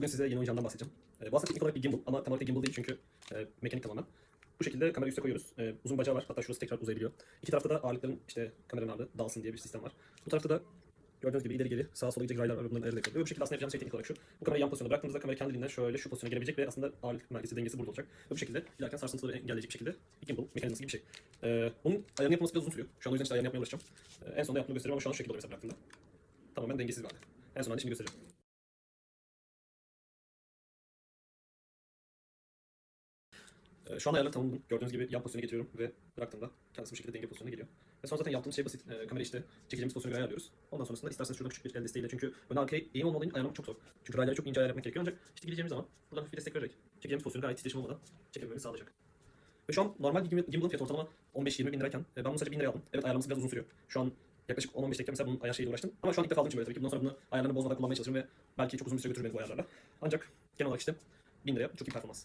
Bugün size yeni oyuncağımdan bahsedeceğim. Ee, bu aslında teknik olarak bir gimbal ama tam olarak gimbal değil çünkü e, mekanik tamamen. Bu şekilde kamerayı üste koyuyoruz. Ee, uzun bacağı var. Hatta şurası tekrar uzayabiliyor. İki tarafta da ağırlıkların işte kameranın ağırlığı dağılsın diye bir sistem var. Bu tarafta da gördüğünüz gibi ileri geri sağa sola gidecek raylar var. Bunların ayarı da bu şekilde aslında yapacağımız şey teknik olarak şu. Bu kamerayı yan pozisyonda bıraktığımızda kamera kendiliğinden şöyle şu pozisyona gelebilecek ve aslında ağırlık merkezi dengesi burada olacak. Ve bu şekilde ilerken sarsıntıları engelleyecek bir şekilde bir gimbal mekanizması gibi bir şey. Ee, bunun ayarını yapması biraz uzun sürüyor. Şu an o yüzden işte ayarını yapmaya uğraşacağım. Ee, en sonunda yaptığımı göstereceğim ama şu an şu şekilde oluyor mesela bıraktığımda. Tamamen dengesiz bir halde. En sonunda şimdi göstereceğim. Ee, Şu an ayarları tamamladım. Gördüğünüz gibi yan pozisyona getiriyorum ve bıraktığımda kendisi bu şekilde denge pozisyonuna geliyor. Ve sonra zaten yaptığımız şey basit. Ee, kamera işte çekeceğimiz pozisyonu ayarlıyoruz. Ondan sonrasında isterseniz şurada küçük bir el desteğiyle çünkü öne arkaya eğim olmadan ayarlamak çok zor. Çünkü rayları çok ince ayar yapmak gerekiyor ancak işte gideceğimiz zaman buradan hafif destek vererek çekeceğimiz pozisyonu gayet titreşim olmadan çekebilmemizi sağlayacak. Ve şu an normal bir gimbal- gimbal'ın fiyatı ortalama 15-20 bin lirayken e, ben bunu sadece 1000 liraya aldım. Evet ayarlaması biraz uzun sürüyor. Şu an yaklaşık 10-15 dakika mesela bunun ayar şeyiyle uğraştım. Ama şu an ilk defa aldığım için böyle tabii ki bundan sonra bunu ayarlarını bozmadan kullanmaya çalışırım ve belki çok uzun bir süre götürür beni bu ayarlarla. Ancak genel olarak işte 1000 liraya çok iyi performans.